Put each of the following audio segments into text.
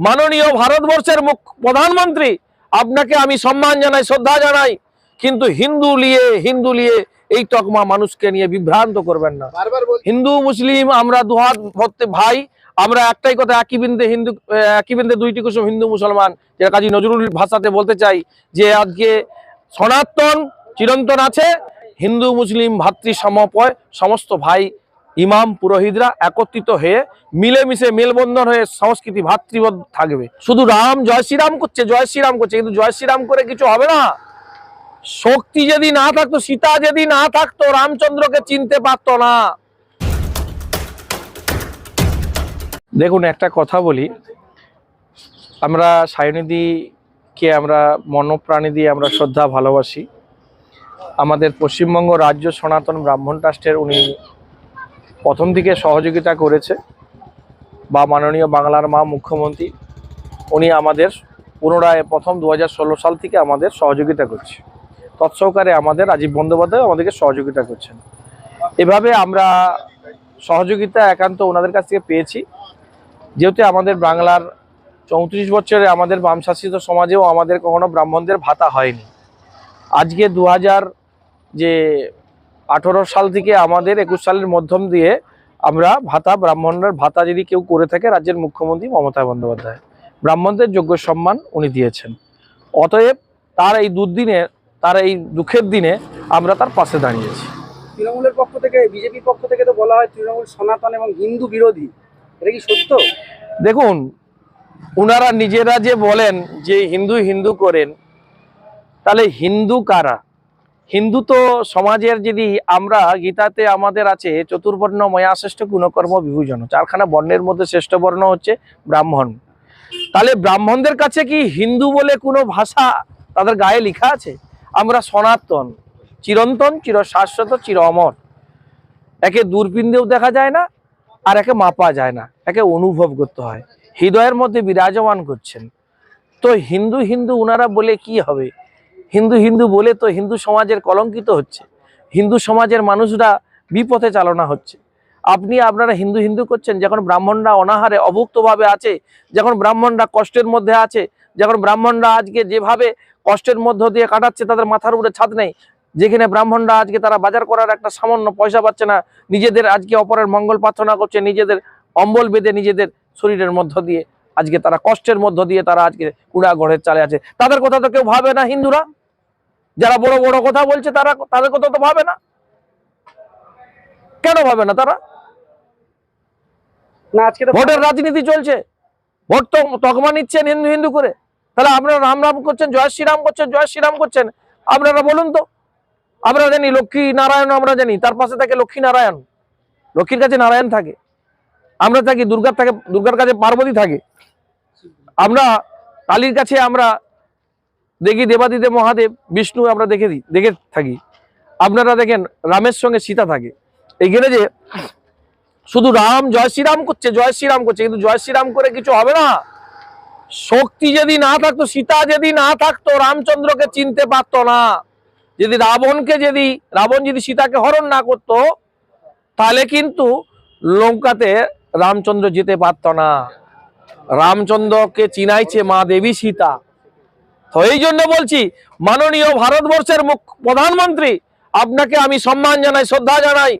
মাননীয় ভারতবর্ষের মুখ প্রধানমন্ত্রী আপনাকে আমি সম্মান জানাই শ্রদ্ধা জানাই কিন্তু হিন্দু নিয়ে হিন্দু নিয়ে এই তকমা মানুষকে নিয়ে বিভ্রান্ত করবেন না। হিন্দু মুসলিম আমরা দুহাত ভর্তে ভাই আমরা একটাই কথা একই বিন্দে হিন্দু একই বিন্দে দুইটি কুসুম হিন্দু মুসলমান যেটা কাজী নজরুল ভাষাতে বলতে চাই যে আজকে সনাতন চিরন্তন আছে হিন্দু মুসলিম ভাতৃ সমপয় সমস্ত ভাই ইমাম, পুরোহিতরা একত্রিত হয়ে মিলেমিশে মেলবন্ধন হয়ে সংস্কৃতি, ভাতৃবোধ থাকবে। শুধু রাম, জয় শ্রীরাম করছে, জয় শ্রীরাম করছে, কিন্তু জয় শ্রীরাম করে কিছু হবে না। শক্তি যদি না থাকতো, সীতা যদি না থাকতো, রামচন্দ্রকে চিনতে পারতো না। দেখুন, একটা কথা বলি। আমরা সায়নিধিকে আমরা মনপ্রাণী দিয়ে আমরা শ্রদ্ধা ভালোবাসি। আমাদের পশ্চিমবঙ্গ রাজ্য সনাতন ব্রাহ্মণ ট্রাস্টের উনি প্রথম দিকে সহযোগিতা করেছে বা মাননীয় বাংলার মা মুখ্যমন্ত্রী, উনি আমাদের পুনরায় প্রথম দু হাজার ষোলো সাল থেকে আমাদের সহযোগিতা করছে। তৎসহকারে আমাদের রাজীব বন্দ্যোপাধ্যায় আমাদেরকে সহযোগিতা করছেন। এভাবে আমরা সহযোগিতা একান্ত ওনাদের কাছ থেকে পেয়েছি। যেহেতু আমাদের বাংলার চৌত্রিশ বছরে আমাদের বামশাসিত সমাজেও আমাদের কখনো ব্রাহ্মণদের ভাতা হয়নি। আজকে দু হাজার যে আঠেরো সাল থেকে আমাদের একুশ সালের মধ্যম দিয়ে আমরা ভাতা ব্রাহ্মণের ভাতা যদি কেউ করে থাকে রাজ্যের মুখ্যমন্ত্রী মমতা বন্দ্যোপাধ্যায়। ব্রাহ্মণদের যোগ্য সম্মান উনি দিয়েছেন। অতএব তার এই দুর্দিনে তার এই দুঃখের দিনে আমরা তার পাশে দাঁড়িয়েছি। তৃণমূলের পক্ষ থেকে বিজেপির পক্ষ থেকে তো বলা হয় তৃণমূল সনাতন এবং হিন্দু বিরোধী। এটা কি সত্য? দেখুন ওনারা নিজেরা যে বলেন যে হিন্দু হিন্দু করেন তাহলে হিন্দু কারা? হিন্দু তো সমাজের যদি আমরা গীতাতে আমাদের আছে চতুর্বর্ণ ময়া শ্রেষ্ঠ গুণকর্ম বিভূজন, চারখানা বর্ণের মধ্যে শ্রেষ্ঠ বর্ণ হচ্ছে ব্রাহ্মণ। তাহলে ব্রাহ্মণদের কাছে কি হিন্দু বলে কোনো ভাষা তাদের গায়ে লেখা আছে? আমরা সনাতন, চিরন্তন চির শাশ্বত চির অমর একে দূরবীন দেখা যায় না, আর একে মাপা যায় না, একে অনুভব করতে হয়। হৃদয়ের মধ্যে বিরাজমান করছেন। তো হিন্দু হিন্দু ওনারা বলে কি হবে? হিন্দু হিন্দু বলে তো হিন্দু সমাজের কলঙ্কিত হচ্ছে। হিন্দু সমাজের মানুষরা বিপথে চালনা হচ্ছে। আপনি, আপনারা হিন্দু হিন্দু করছেন, যখন ব্রাহ্মণরা অনাহারে অভুক্তভাবে আছে, যখন ব্রাহ্মণরা কষ্টের মধ্যে আছে, যখন ব্রাহ্মণরা আজকে যেভাবে কষ্টের মধ্য দিয়ে কাটাচ্ছে, তাদের মাথার উপরে ছাদ নেই, যেখানে ব্রাহ্মণরা আজকে তারা বাজার করার একটা সামান্য পয়সা পাচ্ছে না, নিজেদের আজকে অপরের মঙ্গল প্রার্থনা করছে, নিজেদের অম্বল বেঁধে নিজেদের শরীরের মধ্য দিয়ে, আজকে তারা কষ্টের মধ্য দিয়ে তারা আজকে কুড়া ঘরের চালে আছে। তাদের কথা তো কেউ ভাবে না হিন্দুরা। যারা বড় বড় কথা বলছে তারা তাদের কথা তো ভাবে না। কেন ভাবে না তারা? না আজকে ভোটের রাজনীতি চলছে। ভোট তো তকমা নিচ্ছেন হিন্দু হিন্দু করে। তাহলে আপনারা রাম রাম করছেন জয় শ্রীরাম করছেন জয় শ্রীরাম করছেন। আপনারা বলুন তো আমরা জানি লক্ষ্মী নারায়ণ আমরা জানি তার পাশে থাকে লক্ষ্মী নারায়ণ। লক্ষ্মীর কাছে নারায়ণ থাকে। আমরা থাকি দুর্গার থাকে দুর্গার কাছে পার্বতী থাকে। আমরা কালীর কাছে আমরা দেখি দেবাদিদেব মহাদেব, বিষ্ণু আমরা দেখে দিই দেখে থাকি। আপনারা দেখেন, রামের সঙ্গে সীতা থাকে। এইখানে যে শুধু রাম জয় শ্রীরাম করছে, জয় শ্রীরাম করছে, কিন্তু জয় শ্রীরাম করে কিছু হবে না। শক্তি যদি না থাকতো, সীতা যদি না থাকতো, রামচন্দ্রকে চিনতে পারতো না। যদি রাবণকে যদি, রাবণ যদি সীতাকে হরণ না করতো, তাহলে কিন্তু লঙ্কাতে রামচন্দ্র যেতে পারত না। রামচন্দ্রকে চিনাইছে মা দেবী সীতা। তো এই জন্য বলছি মাননীয় ভারতবর্ষের মুখ প্রধানমন্ত্রী আপনাকে আমি সম্মান জানাই শ্রদ্ধা জানাই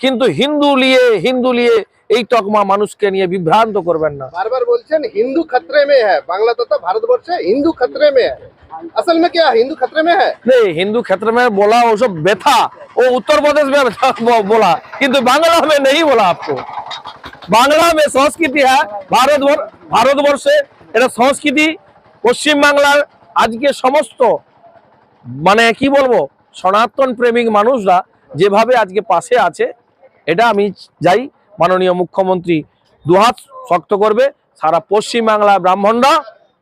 কিন্তু হিন্দু লিয়ে হিন্দু লিয়ে এই তকমা মানুষকে নিয়ে বিভ্রান্ত করবেন না। বারবার বলছেন হিন্দু খতরে মে হ্যাঁ বাংলা তথা ভারতবর্ষে হিন্দু খতরে মে হ্যাঁ असल में क्या हिंदू खतरे में है नहीं हिंदू खतरे में बोला वो सब बेथा वो उत्तर प्रदेश में बोला किंतु বাংলা মে সংস্কৃতি হ্যাঁ ভারতবর্ষ ভারতবর্ষে এটা সংস্কৃতি পশ্চিম বাংলার আজকে সমস্ত মানে কি বলব সনাতন প্রেমিক মানুষরা যেভাবে আজকে পাশে আছে এটা আমি যাই মাননীয় মুখ্যমন্ত্রী দুহাত শক্ত করবে সারা পশ্চিম বাংলার ব্রাহ্মণরা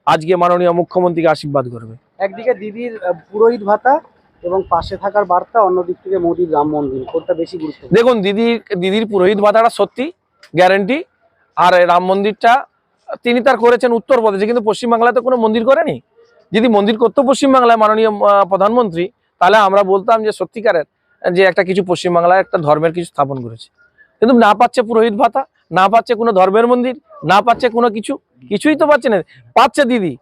আজকে মাননীয় মুখ্যমন্ত্রীকে আশীর্বাদ করবে। একদিকে দিদির পুরোহিত ভাতা এবং পাশে থাকার বার্তা অন্যদিক থেকে মোদির রাম মন্দির কোনটা বেশি গুরুত্ব? দেখুন দিদির দিদির পুরোহিত ভাতাটা সত্যি গ্যারেন্টি আর রাম মন্দিরটা তিনি তার করেছেন উত্তরপ্রদেশে কিন্তু পশ্চিমবাংলাতে কোনো মন্দির করেনি। যদি মন্দির করতো পশ্চিমবাংলায় মাননীয় প্রধানমন্ত্রী, তাহলে আমরা বলতাম যে সত্যিকারের, যে একটা কিছু পশ্চিমবাংলায় একটা ধর্মের কিছু স্থাপন করেছে। কিন্তু না পাচ্ছে পুরোহিত ভাতা, না পাচ্ছে কোনো ধর্মের মন্দির, না পাচ্ছে কোনো কিছু, কিছুই তো পাচ্ছে না। পাচ্ছে দিদি।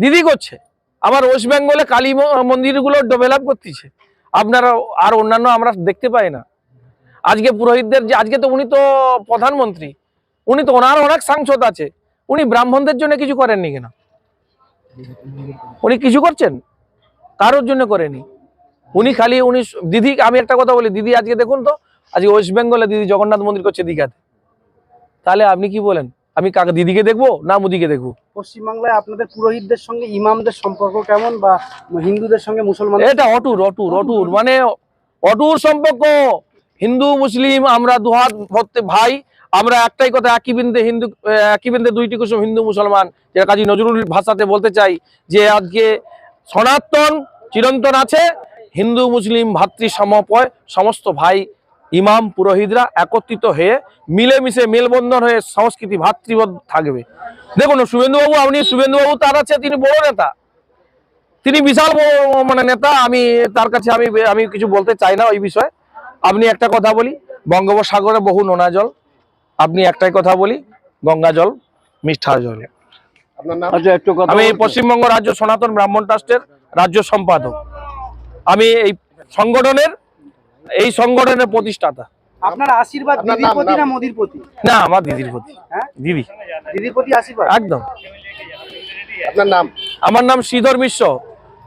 দিদি করছে। আবার ওয়েস্ট বেঙ্গলে কালী মন্দিরগুলো ডেভেলপ করতেছে। আপনারা আর অন্যান্য আমরা দেখতে পাই না। আজকে পুরোহিতদের যে, আজকে তো উনি তো প্রধানমন্ত্রী। উনি তো ওনার অনেক সাংসদ আছে। উনি ব্রাহ্মণদের জন্য কিছু করেননি কেন? উনি কিছু করছেন? কারোর জন্য করেনি। উনি খালি উনি দিদি আমি একটা কথা বলি দিদি আজকে দেখুন তো আজকে ওয়েস্ট বেঙ্গলে দিদি জগন্নাথ মন্দির করছে দীঘাতে। তাহলে আপনি কি বলেন? আমি কাকে দিদিকে দেখব না মুদিকে দেখব? পশ্চিমবাংলায় আপনাদের পুরোহিতদের সঙ্গে ইমামদের সম্পর্ক কেমন বা হিন্দুদের সঙ্গে মুসলমান এটা অটুর অটুর অটুর মানে অটুর সম্পর্ক। হিন্দু মুসলিম আমরা দুহাত ভাই। আমরা একটাই কথা, একই বিন্দে হিন্দু একই বিন্দে দুইটি কুসুম হিন্দু মুসলমান, যেটা কাজী নজরুল ভাষাতে বলতে চাই যে আজকে সনাতন চিরন্তন আছে, হিন্দু, মুসলিম, ভাতৃ, সমপয়, সমস্ত ভাই, ইমাম, পুরোহিতরা একত্রিত হয়ে মিলেমিশে মেলবন্ধন হয়ে সংস্কৃতি, ভাতৃবোধ থাকবে। দেখুন, শুভেন্দুবাবু, আপনি শুভেন্দুবাবু, তার আছে, তিনি বড় নেতা। তিনি বিশাল মানে নেতা, আমি তার কাছে আমি আমি কিছু বলতে চাই না ওই বিষয়ে। আপনি একটা কথা বলি, বঙ্গোপসাগরে বহু নোনা জল আপনি একটাই কথা বলি গঙ্গা জল মিঠা জল। আপনার নাম? আচ্ছা আমি পশ্চিমবঙ্গ রাজ্য সনাতন ব্রাহ্মণ ট্রাস্টের রাজ্য সম্পাদক। আমি এই সংগঠনের এই সংগঠনের প্রতিষ্ঠাতা। আপনার আশীর্বাদ দিদির প্রতি না মোদির প্রতি? না আমার দিদির প্রতি। হ্যাঁ? দিদি। দিদির প্রতি আশীর্বাদ? একদম। আপনার নাম? আমার নাম শ্রীধর মিশ্র।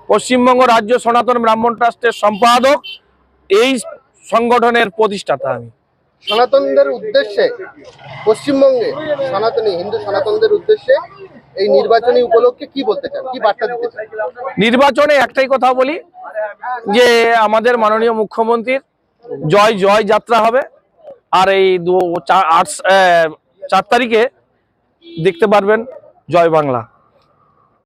পশ্চিমবঙ্গ রাজ্য সনাতন ব্রাহ্মণ ট্রাস্টের সম্পাদক এই সংগঠনের প্রতিষ্ঠাতা আমি। সনাতনদের উদ্দেশ্যে পশ্চিমবঙ্গে সনাতনী, হিন্দু সনাতনদের উদ্দেশ্যে এই নির্বাচনী উপলক্ষে কি বলতে চান? কি বার্তা দিতে চান? নির্বাচনে একটাই কথা বলি, যে আমাদের মাননীয় মুখ্যমন্ত্রীর জয় জয় যাত্রা হবে। আর এই দু চার তারিখে দেখতে পারবেন জয় বাংলা।